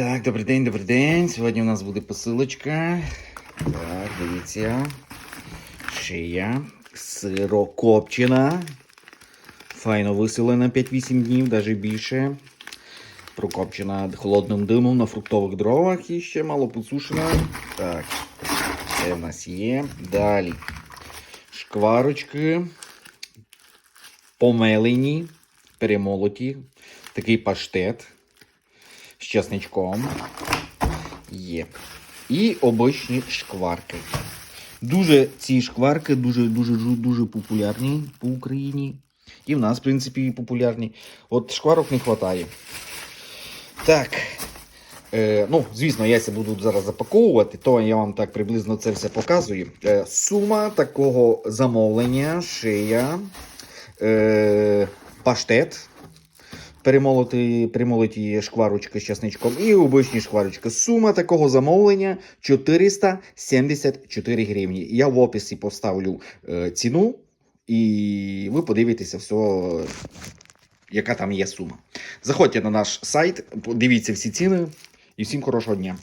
Так, добрий день, добрий день. Сьогодні у нас буде посилочка. Так, дивіться. Шия. Сирокопчена. Файно виселена 5-8 днів, навіть більше. Прокопчена холодним димом на фруктових дровах і ще мало підсушена. Так, це в нас є. Далі. Шкварочки. Помелені, перемолоті. Такий паштет з чесничком. Є. І обичні шкварки. Дуже ці шкварки дуже дуже дуже, дуже популярні по Україні. І в нас, в принципі, популярні. От шкварок не вистачає. Так. Е, ну, звісно, я це буду зараз запаковувати, то я вам так приблизно це все показую. Е, сума такого замовлення, шия, е, паштет, перемолоті, перемолоті шкварочки з часничком і обичні шкварочки. Сума такого замовлення 474 гривні. Я в описі поставлю е, ціну, і ви подивитеся все, яка там є сума. Заходьте на наш сайт, подивіться всі ціни і всім хорошого дня.